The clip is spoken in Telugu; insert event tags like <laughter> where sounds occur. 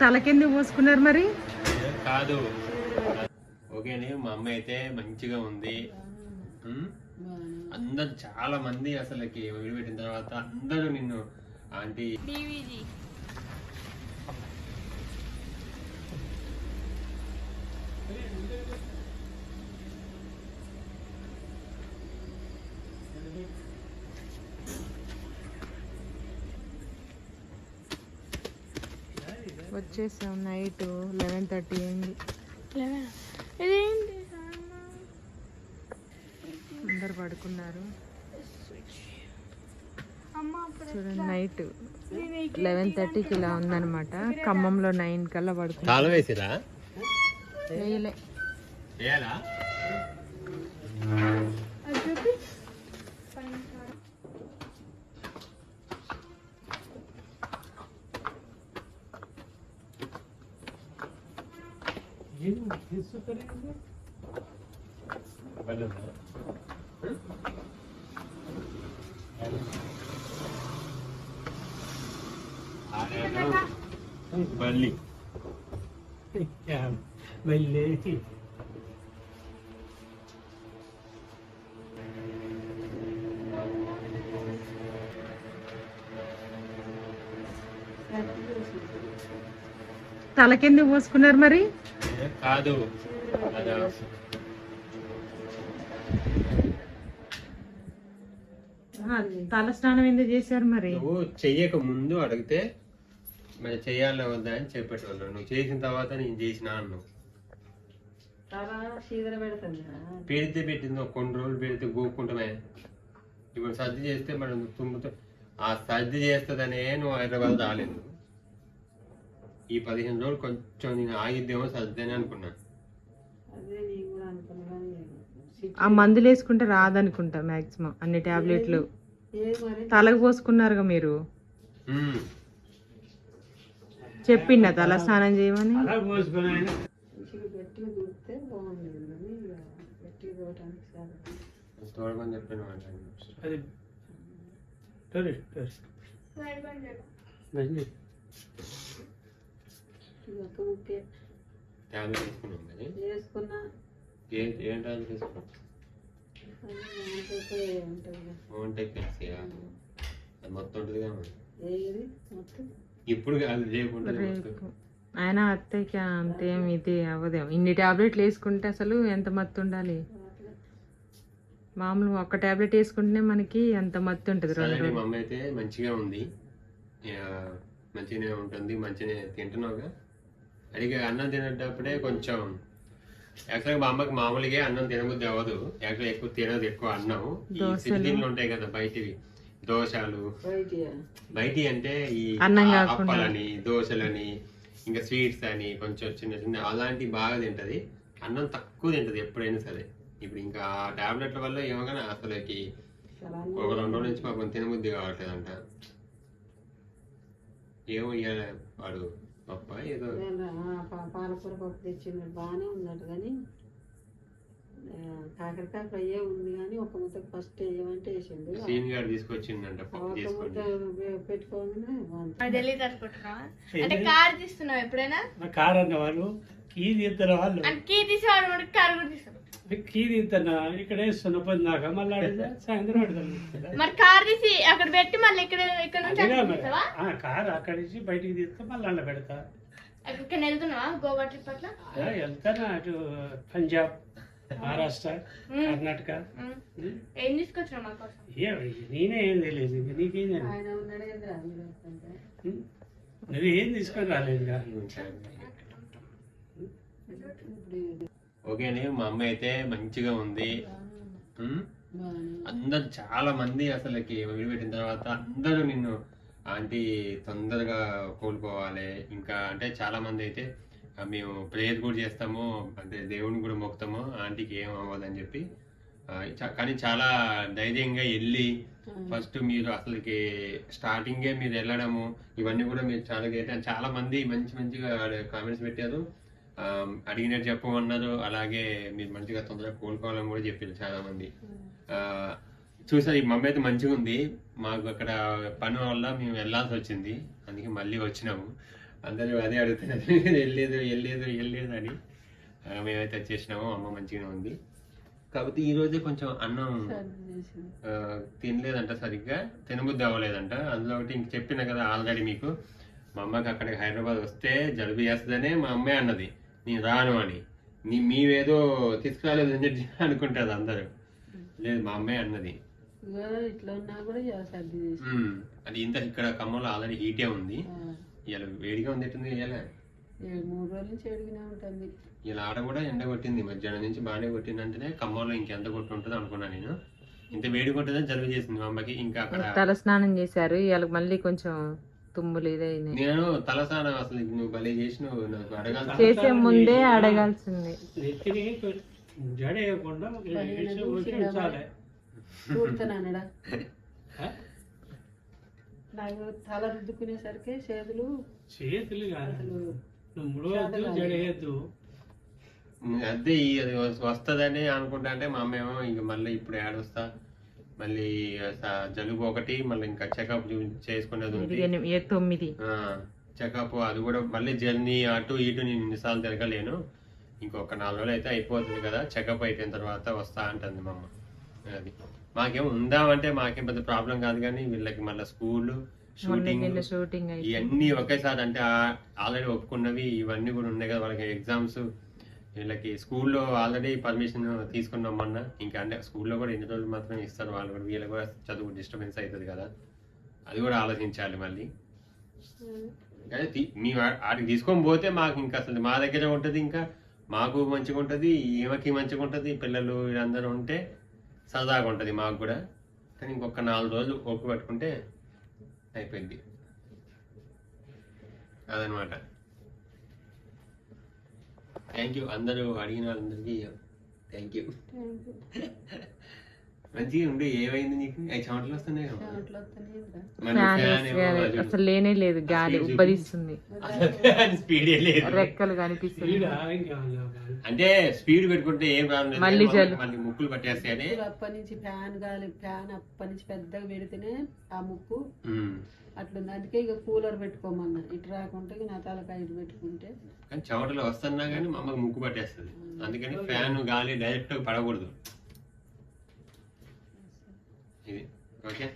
తలకెందుకు పోసుకున్నారు మరి? కాదు. ఓకేనే మా అమ్మ అయితే మంచిగా ఉంది? అందరు చాలా మంది అసలుకి విడిపెట్టిన తర్వాత అందరూ నిన్ను ఆంటీ వచ్చేసాం నైట్ లెవెన్ థర్టీ అయింది. అందరు పడుకున్నారు. చూడండి నైట్ లెవెన్ థర్టీకి ఇలా ఉందన్నమాట. ఖమ్మంలో నైన్ కల్లా పడుకున్నారు వేయలే. బల్లి. తలకెందుకు పోసుకున్నారు మరి? కాదు. ఆ, తల స్నానం ఎందుకు చేశారు మరి? నువ్వు చెయ్యక ముందు అడిగితే మరి చెయ్యాలా వద్దా అని చెప్పేటోళ్ళు నువ్వు చేసిన తర్వాత నేను చేసిన అన్నావు. పెడితే పెట్టింది ఒక కొన్ని రోజులు పెడితే గోక్కుంటామే ఇప్పుడు సర్ది చేస్తే మనం తుమ్ముతో ఆ సర్ది చేస్తుందనే నువ్వు హైదరాబాద్ రాలేదు. ఈ పదిహేను రోజులు కొంచెం నేను ఆగిద్దేమో సర్ది అని అనుకున్నా ఆ మందులు వేసుకుంటే రాదనుకుంటా మాక్సిమం అన్ని టాబ్లెట్లు. తలకు పోసుకున్నారుగా మీరు. చెప్పిండా తల స్నానం చేయమని? చెప్పాను మాట లైట్ బంద్ చేద్దాం. టాబ్లెట్ వేసుకున్నాం? కానీ ఏం ఏం కలిసియా? అది మొత్తం ఉంటుంది కదా మరి. ఏది? మొత్తం? ఇప్పుడు కాదు. రేపు ఆయన అత్తయ్యకి అంతేం ఇది అవ్వదేమో. ఇన్ని టాబ్లెట్లు వేసుకుంటే అసలు ఎంత మత్తు ఉండాలి? మామూలు ఒక్క టాబ్లెట్ వేసుకుంటేనే మనకి ఎంత మత్తు ఉంటుంది రెండు సరే రోజులు మా అమ్మ అయితే మంచిగా ఉంది. ఇక మంచిగానే ఉంటుంది మంచిగానే తింటున్నావుగా? అడిగి అన్నం తినేటప్పుడే కొంచెం యాక్చువల్గా మా అమ్మకి మామూలుగా అన్నం తినబుద్ధి అవ్వదు. యాక్చువల్గా ఎక్కువ తినదు ఎక్కువ అన్నం. ఈ సిటీలో ఉంటాయి కదా బయటివి. దోశలు. బయట అంటే ఈ. అప్పాలని దోశలని ఇంకా స్వీట్స్ అని కొంచెం చిన్న చిన్న అలాంటివి బాగా తింటది. అన్నం తక్కువ తింటది ఎప్పుడైనా సరే. ఇప్పుడు ఇంకా ఆ టాబ్లెట్ల వల్ల ఏమో కానీ అసలుకి ఒక రెండు రోజుల నుంచి మాకు తినబుద్ధి కావట్లేదంట. ఏమో ఇయ్యాల వాడు. పప్ప ఏదో పాలకూర పప్పు తెచ్చిండు బాగానే ఉందట కానీ కాకరకాయ ఫ్రై ఉంది కానీ ఒక ముద్ద ఫస్ట్ వేయమంటే వేసిండు. సీన్ గారు తీసుకొచ్చిందంట పెట్టుకోగానే తెలియదు అంటే కార్ తీస్తున్నావు ఎప్పుడైనా? కారు అన్న వాళ్ళు కీ తీస్తారు వాళ్ళు. కీ తీసేవాడు కార్ కూడా తీస్తాడు. కీ తీస్తున్నా ఇక్కడ వేస్తున్నా పొద్దునాక మళ్ళీ అడిగితే <laughs> సాయంత్రం మరి కార్ తీసి అక్కడ పెట్టి మళ్ళీ ఇక్కడ ఇక్కడ నుంచి కారు అక్కడి నుంచి బయటికి తీస్తే మళ్ళీ అల్ల పెడతా. ఇక్కడ వెళ్తున్నావా? గోవా ట్రిప్ అట్లా? వెళ్తాను అటు పంజాబ్ మహారాష్ట్ర కర్ణాటక? ఏం తీసుకొచ్చినావు మా కోసం? నేనే ఏం తెలియదు ఇంక నీకేం? నువ్వేం తీసుకొని ఇప్పుడు ఓకేనే మా అమ్మ అయితే మంచిగా ఉంది. అందరు చాలా మంది అసలుకి విడిపెట్టిన తర్వాత అందరూ నిన్ను ఆంటీ తొందరగా కోలుకోవాలి. ఇంకా అంటే చాలా మంది అయితే మేము ప్రేయర్ కూడా చేస్తాము అంటే దేవుని కూడా మొక్కుతాము ఆంటీకి ఏం అవ్వదని చెప్పి కానీ చాలా ధైర్యంగా వెళ్ళి ఫస్ట్ మీరు అసలుకి స్టార్టింగే మీరు వెళ్ళడము ఇవన్నీ కూడా మీరు చాలా చాలా మంది మంచి మంచిగా కామెంట్స్ పెట్టారు. అడిగినట్టు చెప్పమన్నారు. అలాగే మీరు మంచిగా తొందరగా కోలుకోవాలని కూడా చెప్పారు చాలా మంది చూసారు ఈ మమ్మీ అయితే మంచిగా ఉంది. మాకు అక్కడ పని వల్ల మేము వెళ్ళాల్సి వచ్చింది. అందుకే మళ్ళీ వచ్చినాము. అందరూ అదే అడుగుతున్నారు. <laughs> వెళ్ళలేదు వెళ్ళలేదు వెళ్ళలేదు అని. మేమైతే వచ్చేసినాము అమ్మ మంచిగానే ఉంది. కాకపోతే ఈ రోజే కొంచెం అన్నం తినలేదంట సరిగ్గా. తినబుద్ధి అవ్వలేదంట. అందులో ఒకటి ఇంక చెప్పిన కదా ఆల్రెడీ మీకు. మా అమ్మకి అక్కడికి హైదరాబాద్ వస్తే జలుబు చేస్తుందనే మా అమ్మే అన్నది. నేను రాను అని. నీ మీవేదో తీసుకురాలేదు అని చెప్పి అనుకుంటారు అందరూ. లేదు మా అమ్మే అన్నది. ఇట్లా ఉన్నా కూడా అది ఇంత ఇక్కడ ఖమ్మంలో ఆల్రెడీ హీటే ఉంది. ఇలా వేడిగా ఉంది ఎట్టుంది ఇలా మూడు రోజుల నుంచి ఎడిగినే ఉంటుంది. ఇలా ఆడ కూడా ఎండ కొట్టింది. మధ్యాహ్నం నుంచి బాగానే కొట్టిందంటేనే ఖమ్మంలో ఇంకెంత కొట్టి ఉంటుంది అనుకున్నా నేను. ఇంత వేడి కొట్టదని జలుబు చేసింది మా అమ్మకి. ఇంకా అక్కడ తల స్నానం చేశారు. ఇవాళ మళ్ళీ కొంచెం తుమ్ములు ఇదైనాయి నేను తలసానం అసలు నువ్వు భలే చేసినావు నాకు అడగాల్సి చేసే ముందే అడగాల్సింది. నెత్తిని ఉంచాలి. నాకు తల రుద్దుకునేసరికి చేతులు చేతులు కాదు. నువ్వు ముడవద్దు అదే అది వస్తుందని అనుకుంటా అంటే మా అమ్మ ఏమో ఇంక మళ్ళీ ఇప్పుడు ఏడొస్తా. మళ్ళీ జలుబు ఒకటి మళ్ళీ ఇంకా చెకప్ చేసుకునేది ఉంది తొమ్మిది. చెకప్ అది కూడా మళ్ళీ జర్నీ అటు ఇటు నేను ఇన్నిసార్లు తిరగలేను. ఇంకొక నాలుగు రోజులు అయితే అయిపోతుంది కదా చెకప్ అయిపోయిన తర్వాత వస్తా అంటుంది మా అమ్మ. అది. మాకేం ఉందామంటే మాకేం పెద్ద ప్రాబ్లం కాదు కానీ వీళ్ళకి మళ్ళీ స్కూల్ షూటింగ్ షూటింగ్ ఇవన్నీ ఒకేసారి అంటే ఆల్రెడీ ఒప్పుకున్నవి ఇవన్నీ కూడా ఉన్నాయి కదా వాళ్ళకి ఎగ్జామ్స్ వీళ్ళకి స్కూల్లో ఆల్రెడీ పర్మిషన్ తీసుకున్నామన్నా ఇంకా అంటే స్కూల్లో కూడా ఎన్ని రోజులు మాత్రమే ఇస్తారు వాళ్ళు కూడా. వీళ్ళకి కూడా చదువు డిస్టర్బెన్స్ అవుతుంది కదా. అది కూడా ఆలోచించాలి మళ్ళీ. కానీ మీ వాటికి తీసుకొని పోతే మాకు ఇంకా అసలు మా దగ్గర ఉంటుంది ఇంకా. మాకు మంచిగా ఉంటుంది ఈమెకి మంచిగా ఉంటుంది పిల్లలు వీళ్ళందరూ ఉంటే సరదాగా ఉంటుంది మాకు కూడా. కానీ ఇంకొక నాలుగు రోజులు ఓపిక పట్టుకుంటే అయిపోయింది. అదనమాట. థ్యాంక్ యూ అందరూ అడిగిన వాళ్ళందరికీ థ్యాంక్ యూ మంచిగా ఉండే ఏమైంది నీకు? అవి చెమటలు వస్తున్నాయి కదా. అసలు లేనే లేదు గాలి ఫ్యాన్ స్పీడే లేదు. రెక్కలు కనిపిస్తుంది. అంటే స్పీడ్ పెట్టుకుంటే ఏం ప్రాబ్లం లేదు. మళ్ళీ. మళ్ళీ ముక్కులు పట్టేస్తాయని. అప్పటి నుంచి ఫ్యాన్ గాలి ఫ్యాన్ అప్పటి నుంచి పెద్దగా పెడితేనే ఆ ముక్కు ఉమ్. అట్లుంది. అందుకే ఇక కూలర్ పెట్టుకోమన్నా. ఇటు రాకుంటే ఇక నా తలకాయ ఇటు పెట్టుకుంటే. కానీ చెమటలు వస్తున్నా కానీ మా అమ్మకి ముక్కు పట్టేస్తుంది. అందుకని ఫ్యాన్ గాలి డైరెక్ట్ పడకూడదు. ఇది ఓకే